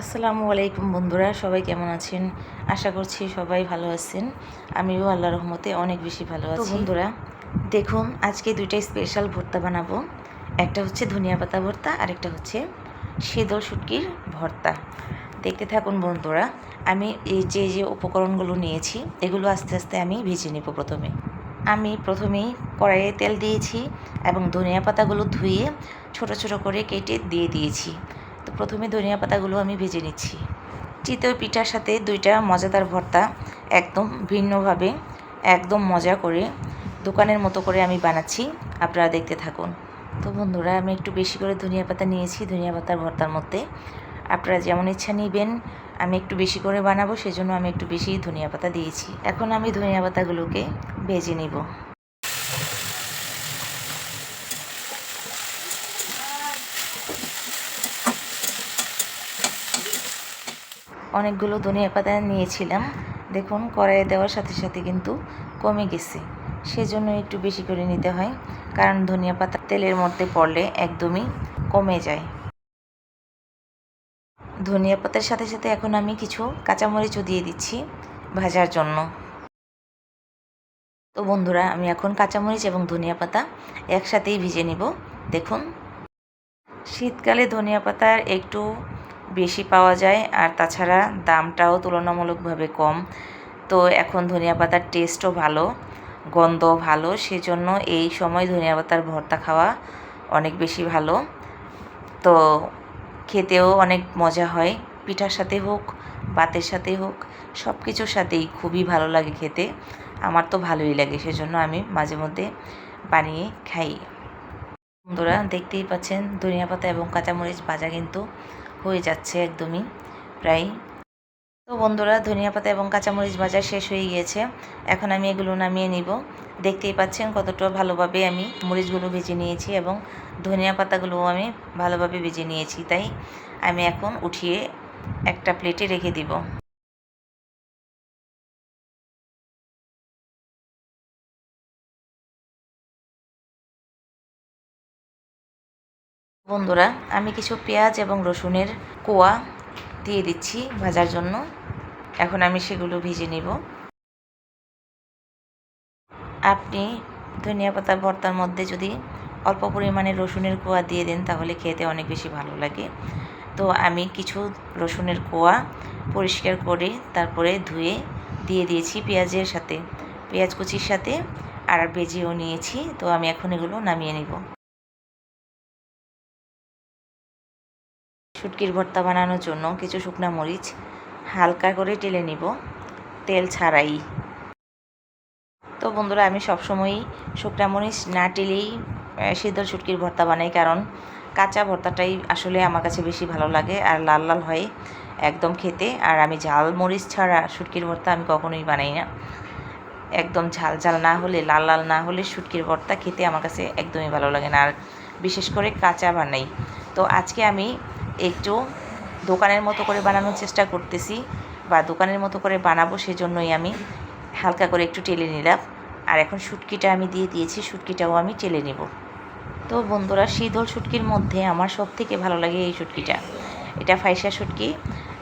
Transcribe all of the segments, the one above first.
আসসালামু আলাইকুম বন্ধুরা সবাই কেমন আছেন? আশা করছি সবাই ভালো আছেন। আমিও আল্লাহ রহমতে অনেক বেশি ভালো আছি। বন্ধুরা দেখুন আজকে দুইটাই স্পেশাল ভর্তা বানাবো। একটা হচ্ছে ধনিয়া পাতা ভর্তা আর একটা হচ্ছে শীতল শুটকির ভর্তা। দেখতে থাকুন বন্ধুরা আমি এই যে যে উপকরণগুলো নিয়েছি এগুলো আস্তে আস্তে আমি ভেজে নেব প্রথমে। আমি প্রথমেই কড়াইয়ে তেল দিয়েছি এবং ধনিয়া পাতাগুলো ধুয়ে ছোট ছোট করে কেটে দিয়ে দিয়েছি। তো প্রথমে ধনিয়া পাতাগুলো আমি ভেজে নিচ্ছি। চিতই পিঠার সাথে দুইটা মজাদার ভর্তা, একদম ভিন্নভাবে, একদম মজা করে দোকানের মতো করে আমি বানাচ্ছি। আপনারা দেখতে থাকুন। তো বন্ধুরা, আমি একটু বেশি করে ধনিয়া পাতা নিয়েছি, ধনিয়া পাতার ভর্তার মধ্যে। আপনারা যেমন ইচ্ছা নেবেন, আমি একটু বেশি করে বানাবো, সেজন্য আমি একটু বেশি ধনিয়া পাতা দিয়েছি। এখন আমি ধনিয়া পাতাগুলোকে ভেজে নিব। অনেকগুলো ধনিয়া পাতা নিয়েছিলাম। দেখুন কড়াইয়ে দেওয়ার সাথে সাথে কিন্তু কমে গেছে। সেজন্য একটু বেশি করে নিতে হয়, কারণ ধনিয়া পাতা তেলের মধ্যে পড়লে একদমই কমে যায়। ধনিয়া পাতার সাথে সাথে এখন আমি কিছু কাঁচামরিচও দিয়ে দিচ্ছি ভাজার জন্য। তো বন্ধুরা, আমি এখন কাঁচামরিচ এবং ধনিয়া পাতা একসাথেই ভিজে নিব। দেখুন, শীতকালে ধনিয়া পাতার একটু বেশি পাওয়া যায় আর তাছাড়া দামটাও তুলনামূলকভাবে কম। তো এখন ধনিয়া পাতার টেস্টও ভালো গন্ধ ভালো, সেজন্য এই সময় ধনিয়া পাতার ভর্তা খাওয়া অনেক বেশি ভালো। তো খেতেও অনেক মজা হয়, পিঠার সাথে হোক, ভাতের সাথে হোক সব কিছুর সাথেই খুবই ভালো লাগে খেতে। আমার তো ভালোই লাগে, সেজন্য আমি মাঝে মধ্যে বানিয়ে খাই। বন্ধুরা, দেখতেই পাচ্ছেন ধনিয়া পাতা এবং কাঁচামরিচ ভাজা কিন্তু হয়ে যাচ্ছে একদমই, প্রায়। তো বন্ধুরা, ধনিয়া পাতা এবং কাঁচামরিচ ভাজা শেষ হয়ে গিয়েছে। এখন আমি এগুলো নামিয়ে নিব। দেখতেই পাচ্ছেন কতটা ভালোভাবে আমি মরিচগুলো ভেজে নিয়েছি এবং ধনিয়া পাতাগুলোও আমি ভালোভাবে ভেজে নিয়েছি। তাই আমি এখন উঠিয়ে একটা প্লেটে রেখে দিব। বন্ধুরা, আমি কিছু পেঁয়াজ এবং রসুনের কোয়া দিয়ে দিচ্ছি ভাজার জন্য। এখন আমি সেগুলো ভেজে নেব। আপনি ধনিয়া পাতা, ভর্তার মধ্যে যদি অল্প পরিমাণে রসুনের কোয়া দিয়ে দেন, তাহলে খেতে অনেক বেশি ভালো লাগে। তো আমি কিছু রসুনের কোয়া পরিষ্কার করে তারপরে ধুয়ে দিয়ে দিয়েছি পেঁয়াজের সাথে। পেঁয়াজ কুচির সাথে আর ভেজেও নিয়েছি। তো আমি এখন এগুলো নামিয়ে নিব। শুটকির ভর্তা বানানোর জন্য কিছু শুকনা মরিচ হালকা করে টেলে নিব। তেল ছাড়াই। তো বন্ধুরা, আমি সবসময়ই শুকনা মরিচ না টেলেই সিদ্ধ শুটকির ভর্তা বানাই কারণ কাঁচা ভর্তাটাই আসলে আমার কাছে বেশি ভালো লাগে আর লাল লাল হয় একদম খেতে। আর আমি ঝাল মরিচ ছাড়া শুটকির ভর্তা আমি কখনোই বানাই না। একদম ঝাল ঝাল না হলে, লাল লাল না হলে শুটকির ভর্তা খেতে আমার কাছে একদমই ভালো লাগে না। আর বিশেষ করে কাঁচা বানাই। তো আজকে আমি একটু দোকানের মতো করে বানানোর চেষ্টা করতেছি বা দোকানের মতো করে বানাবো সেজন্যই আমি হালকা করে একটু টেলে নিলাম। আর এখন শুটকিটা আমি দিয়ে দিয়েছি, শুটকিটাও আমি টেলে নেব। তো বন্ধুরা, শীতল শুটকির মধ্যে আমার সব থেকে ভালো লাগে এই শুটকিটা। এটা ফাইসা শুটকি,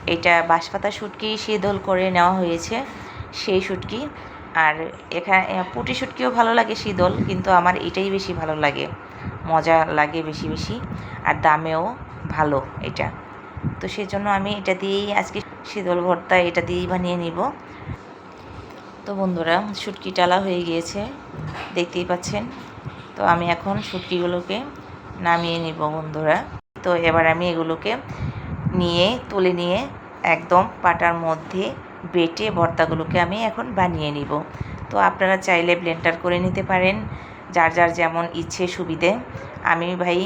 এটা বাঁশপাতা শুটকি শীতল করে নেওয়া হয়েছে সেই শুটকি। আর এখানে পুটি শুটকিও ভালো লাগে শীতল, কিন্তু আমার এটাই বেশি ভালো লাগে। মজা লাগে বেশি বেশি। আর দামেও ভালো এটা। তো সেই জন্য আমি এটা দিয়েই আজকে শীতল ভর্তা এটা দিয়েই বানিয়ে নিব। তো বন্ধুরা, শুটকি টালা হয়ে গিয়েছে, দেখতেই পাচ্ছেন? তো আমি এখন শুটকিগুলোকে নামিয়ে নিব বন্ধুরা। তো এবার আমি এগুলোকে নিয়ে, তুলে নিয়ে একদম পাটার মধ্যে বেটে ভর্তাগুলোকে আমি এখন বানিয়ে নিব। তো আপনারা চাইলে ব্লেন্ডার করে নিতে পারেন, যার যার যেমন ইচ্ছে সুবিধে। আমি ভাই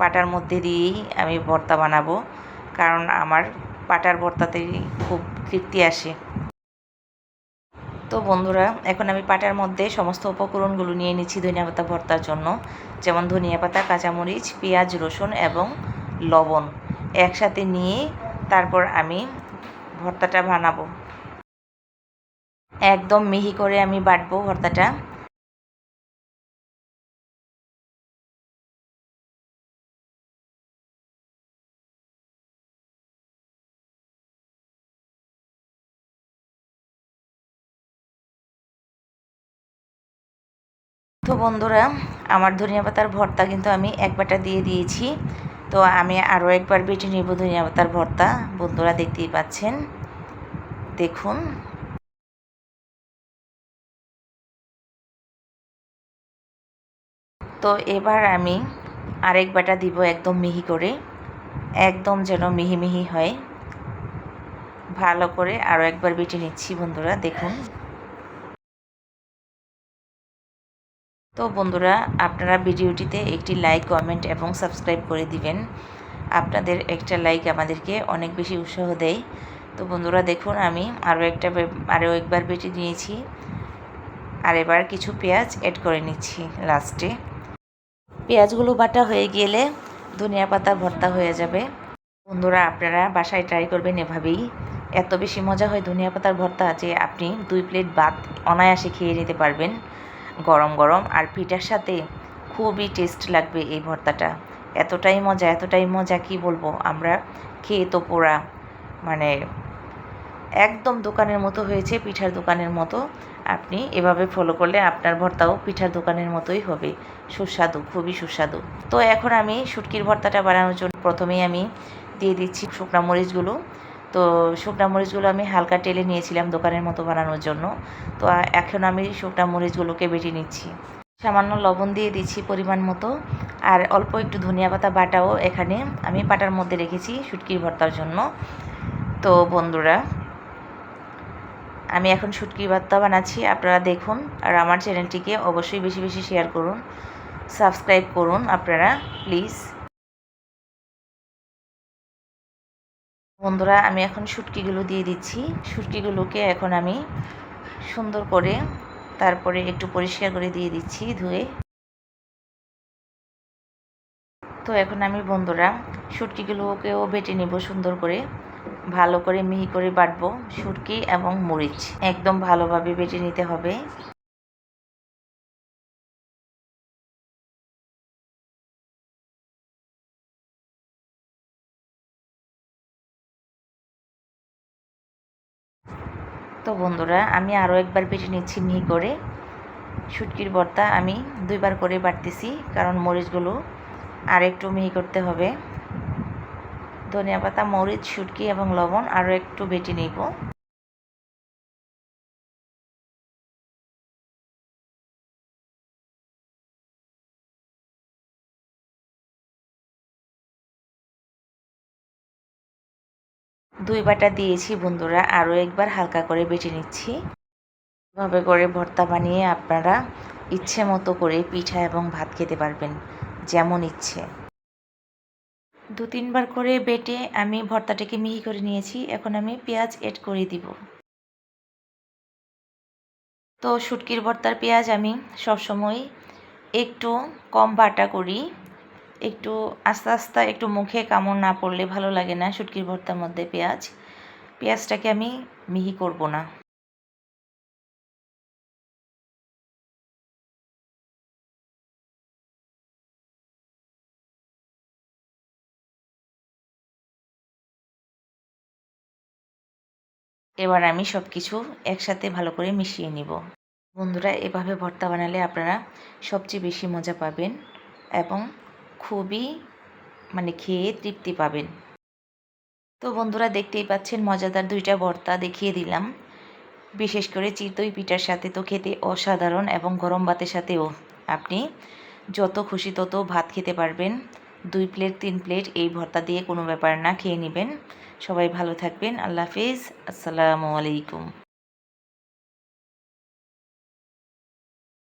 পাটার মধ্যে দিয়েই আমি ভর্তা বানাবো। কারণ আমার পাটার ভর্তাতেই খুব তৃপ্তি আসে। তো বন্ধুরা, এখন আমি পাটার মধ্যে সমস্ত উপকরণগুলো নিয়ে নিচ্ছি ধনিয়া পাতা ভর্তার জন্য। যেমন ধনিয়া পাতা, কাঁচামরিচ, পেঁয়াজ, রসুন এবং লবণ একসাথে নিয়ে তারপর আমি ভর্তাটা বানাবো। একদম মিহি করে আমি বাটবো ভর্তাটা। তো বন্ধুরা, আমার ধনিয়া পাতার ভর্তা কিন্তু আমি এক বাটা দিয়ে দিয়েছি। তো আমি আরও একবার বেটে নেব ধনিয়া পাতার ভর্তা। বন্ধুরা দেখতেই পাচ্ছেন। দেখুন। তো এবার আমি আরেক বাটা দিব একদম মিহি করে। একদম যেন মিহি মিহি হয়। ভালো করে আরও একবার বেটে নিচ্ছি বন্ধুরা, দেখুন। তো বন্ধুরা, আপনারা ভিডিওটিতে একটি লাইক কমেন্ট এবং সাবস্ক্রাইব করে দিবেন। আপনাদের একটা লাইক আমাদেরকে অনেক বেশি উৎসাহ দেয়। তো বন্ধুরা, দেখুন, আমি আরও একটা আরও একবার বেটে নিয়েছি। আর এবার কিছু পেঁয়াজ অ্যাড করে নিচ্ছি লাস্টে পেঁয়াজগুলো বাটা হয়ে গেলে ধনিয়া পাতা ভর্তা হয়ে যাবে। বন্ধুরা, আপনারা বাসায় ট্রাই করবেন এভাবেই। এত বেশি মজা হয় ধনিয়া পাতার ভর্তা যে আপনি দুই প্লেট ভাত অনায়াসে খেয়ে নিতে পারবেন। গরম গরম আর পিঠার সাথে খুবই টেস্ট লাগবে এই ভর্তাটা। এতটাই মজা এতটাই মজা, কি বলব? আমরা খেয়ে তো পোড়া মানে একদম দোকানের মতো হয়েছে, পিঠার দোকানের মতো। আপনি এভাবে ফলো করলে আপনার ভর্তাও পিঠার দোকানের মতোই হবে। সুস্বাদু, খুবই সুস্বাদু। তো এখন আমি শুটকির ভর্তাটা বানানোর জন্য প্রথমেই আমি দিয়ে দিচ্ছি শুকনা মরিচগুলো। তো শুকনা মরিচগুলো আমি হালকা টেলে নিয়েছিলাম দোকানের মতো বানানোর জন্য। তো এখন আমি শুকনা মরিচগুলোকে বেটে নিচ্ছি। সামান্য লবণ দিয়ে দিচ্ছি পরিমাণ মতো। আর অল্প একটু ধনিয়া পাতা বাটাও এখানে আমি পাটার মধ্যে রেখেছি শুটকির ভর্তার জন্য। তো বন্ধুরা, আমি এখন শুটকি ভর্তা বানাচ্ছি। আপনারা দেখুন আর আমার চ্যানেলটিকে অবশ্যই বেশি বেশি শেয়ার করুন। সাবস্ক্রাইব করুন আপনারা, প্লিজ। বন্ধুরা, আমি এখন শুটকিগুলো দিয়ে দিচ্ছি। শুটকিগুলোকে এখন আমি সুন্দর করে তারপরে একটু পরিষ্কার করে দিয়ে দিচ্ছি ধুয়ে। তো এখন আমি বন্ধুরা, শুটকিগুলোকেও বেটে নেব সুন্দর করে। ভালো করে মিহি করে বাটবো শুটকি এবং মরিচ। একদম ভালোভাবে বেটে নিতে হবে। বন্ধুরা, আমি আরও একবার বেটে নিচ্ছি মিহি করে। শুটকির বর্তা আমি দুইবার করে বাড়তেছি কারণ মরিচগুলো আর একটু মিহি করতে হবে। ধনিয়া পাতা, মরিচ, শুটকি এবং লবণ আরও একটু বেটে নিব। দুই বাটা দিয়েছি বন্ধুরা, আরও একবার হালকা করে বেটে নিচ্ছি। এভাবে করে ভর্তা বানিয়ে আপনারা ইচ্ছে মতো করে পিঠা এবং ভাত খেতে পারবেন, যেমন ইচ্ছে। দু তিনবার করে বেটে আমি ভর্তাটাকে মিহি করে নিয়েছি, এখন আমি পেঁয়াজ এড করে দিব। তো শুটকির ভর্তার পেঁয়াজ আমি সবসময় একটু কম বাটা করি। একটু আস্তে আস্তে একটু মুখে কামড় না পড়লে ভালো লাগে না শুটকির ভর্তার মধ্যে পেঁয়াজ। পেঁয়াজটাকে আমি মিহি করব না। এবার আমি সব কিছু একসাথে ভালো করে মিশিয়ে নিব। বন্ধুরা, এভাবে ভর্তা বানালে আপনারা সবচেয়ে বেশি মজা পাবেন এবং খুবই মানে খেয়ে তৃপ্তি পাবেন। তো বন্ধুরা দেখতেই পাচ্ছেন, মজাদার দুইটা ভর্তা দেখিয়ে দিলাম। বিশেষ করে চিতই পিঠার সাথে তো খেতে অসাধারণ এবং গরম ভাতের সাথেও। আপনি যত খুশি তত ভাত খেতে পারবেন। দুই প্লেট, তিন প্লেট এই ভর্তা দিয়ে কোনো ব্যাপার না, খেয়ে নেবেন। সবাই ভালো থাকবেন। আল্লাহ হাফিজ। আসসালামু আলাইকুম।